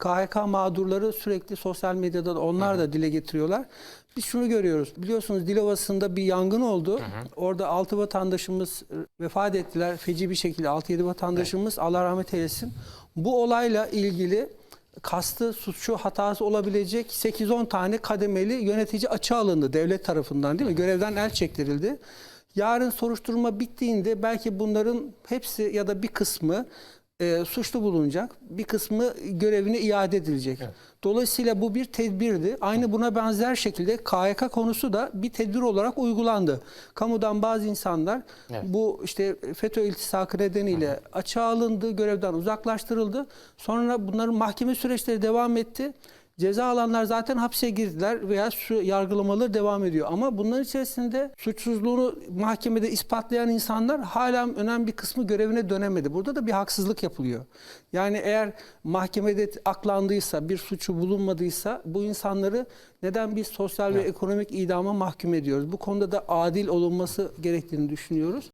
KHK mağdurları sürekli sosyal medyada da onlar da dile getiriyorlar. Biz şunu görüyoruz. Biliyorsunuz Dilovası'nda bir yangın oldu. Orada 6 vatandaşımız e, vefat ettiler. Feci bir şekilde 6-7 vatandaşımız Allah rahmet eylesin. Bu olayla ilgili kastı, suçu, hatası olabilecek 8-10 tane kademeli yönetici açığa alındı devlet tarafından değil mi? Görevden el çektirildi. Yarın soruşturma bittiğinde belki bunların hepsi ya da bir kısmı e, suçlu bulunacak. Bir kısmı görevine iade edilecek. Dolayısıyla bu bir tedbirdi. Aynı buna benzer şekilde KYK konusu da bir tedbir olarak uygulandı. Kamudan bazı insanlar Evet. bu işte FETÖ iltisakı nedeniyle açığa alındı, görevden uzaklaştırıldı. Sonra bunların mahkeme süreçleri devam etti. Ceza alanlar zaten hapse girdiler veya şu yargılamaları devam ediyor. Ama bunların içerisinde suçsuzluğunu mahkemede ispatlayan insanlar hala önemli bir kısmı görevine dönemedi. Burada da bir haksızlık yapılıyor. Yani eğer mahkemede aklandıysa, bir suçu bulunmadıysa bu insanları neden biz sosyal ve ekonomik idama mahkum ediyoruz? Bu konuda da adil olunması gerektiğini düşünüyoruz.